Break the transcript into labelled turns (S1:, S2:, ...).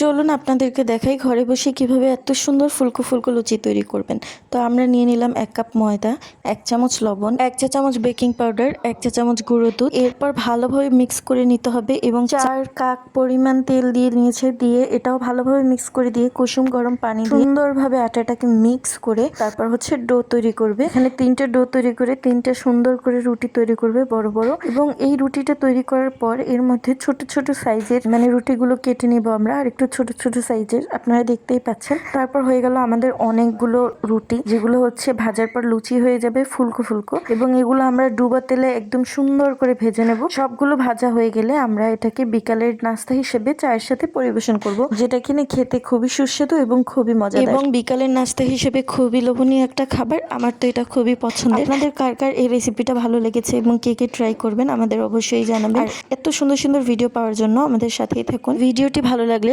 S1: চলুন আপনাদেরকে দেখাই ঘরে বসে কীভাবে এত সুন্দর ফুলকো ফুলকো লুচি তৈরি করবেন। তো আমরা নিয়ে নিলাম এক কাপ ময়দা, এক চামচ লবণ, এক চা চামচ বেকিং পাউডার, এক চা চামচ গুঁড়ো দুধ। এরপর ভালোভাবে মিক্স করে নিতে হবে এবং চার কাক পরিমাণ তেল দিয়ে নিয়েছে দিয়ে এটাও ভালোভাবে মিক্স করে দিয়ে কুসুম গরম পানি দিয়ে সুন্দরভাবে আটাটাকে মিক্স করে তারপর হচ্ছে ডো তৈরি করবে। এখানে তিনটে ডো তৈরি করে তিনটে সুন্দর করে রুটি তৈরি করবে বড় বড় এবং এই রুটিটা তৈরি করার পর এর মধ্যে ছোট ছোট সাইজের মানে রুটিগুলো কেটে নিব আমরা আর একটু ছোট ছোট সাইজের আপনারা দেখতেই পাচ্ছেন। তারপর হয়ে গেল আমাদের অনেকগুলো রুটি যেগুলো হচ্ছে ভাজার পর লুচি হয়ে যাবে ফুলকো ফুলকো। এবং এগুলো আমরা ডুবা তেলে একদম সুন্দর করে ভেজে নেব। সবগুলো ভাজা হয়ে গেলে আমরা এটাকে বিকালের নাস্তা হিসেবে চায়ের সাথে পরিবেশন করব যেটা কিনা খেতে খুবই সুস্বাদু এবং খুবই মজা এবং বিকালের নাস্তা হিসেবে খুবই লোভনীয় একটা খাবার আমার তো এটা খুবই পছন্দের। আপনাদের কার কার এই রেসিপিটা ভালো লেগেছে এবং কে কে ট্রাই করবেন আমাদের অবশ্যই জানাবেন। এত সুন্দর সুন্দর ভিডিও পাওয়ার জন্য আমাদের সাথেই থাকুন। ভিডিওটি ভালো লাগলে